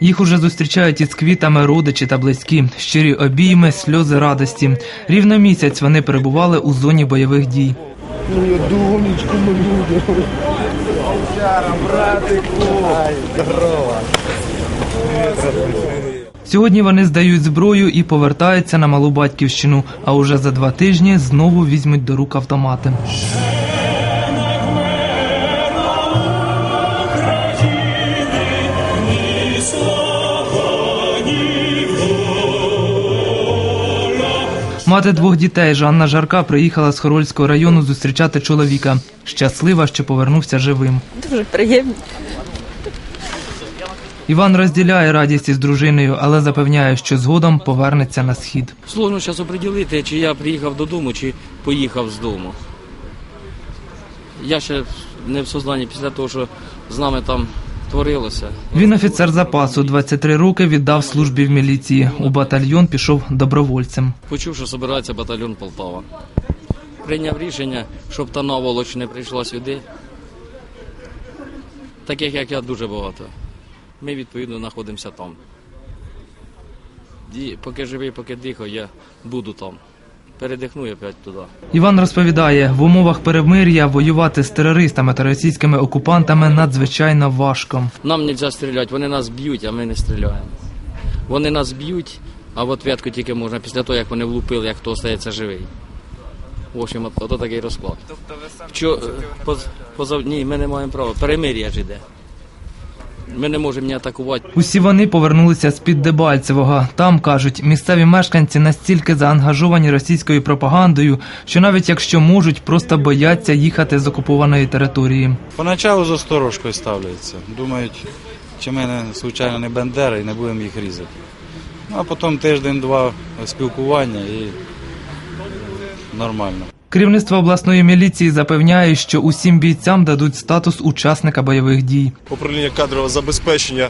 Їх уже зустрічають із квітами родичі та близькі, щирі обійми, сльози радості. Рівно місяць вони перебували у зоні бойових дій. Мою донечку, мою братику. Здорово. Сьогодні вони здають зброю і повертаються на малу батьківщину. А уже за два тижні знову візьмуть до рук автомати. Мати двох дітей Жанна Жарка приїхала з Хорольського району зустрічати чоловіка. Щаслива, що повернувся живим. Дуже приємно. Іван розділяє радість із дружиною, але запевняє, що згодом повернеться на схід. Сложно зараз оприділити, чи я приїхав додому, чи поїхав з дому. Я ще не в сознанні після того, що з нами там творилося. Він офіцер запасу, 23 роки віддав службі в міліції. У батальйон пішов добровольцем. Почув, що збирається батальйон Полтава. Прийняв рішення, щоб та наволоч не прийшла сюди. Таких, як я, дуже багато. Ми, відповідно, знаходимося там. І поки живий, поки дихаю, я буду там. Передихну і опять туди. Іван розповідає, в умовах перемир'я воювати з терористами та російськими окупантами надзвичайно важко. Нам не можна стріляти, вони нас б'ють, а ми не стріляємо. Вони нас б'ють, а в ответку тільки можна після того, як вони влупили, як хто остається живий. В общем, ото такий розклад. Тобто ви сам Що, поз, позав... Ні, ми не маємо права. Перемир'я ж іде. Ми не можемо ні атакувати. Усі вони повернулися з під Дебальцевого. Там кажуть, місцеві мешканці настільки заангажовані російською пропагандою, що навіть якщо можуть, просто бояться їхати з окупованої території. Поначалу з осторожкою ставляться. Думають, чи ми не, звичайно не бандери і не будемо їх різати. Ну а потім тиждень-два спілкування і нормально. Керівництво обласної міліції запевняє, що усім бійцям дадуть статус учасника бойових дій. Управління кадрового забезпечення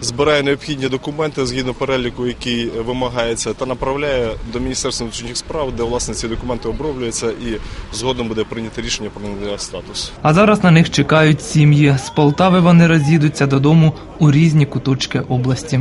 збирає необхідні документи згідно переліку, який вимагається, та направляє до Міністерства внутрішніх справ, де власне ці документи оброблюються і згодом буде прийнято рішення про надання статусу. А зараз на них чекають сім'ї. З Полтави вони роз'їдуться додому у різні куточки області.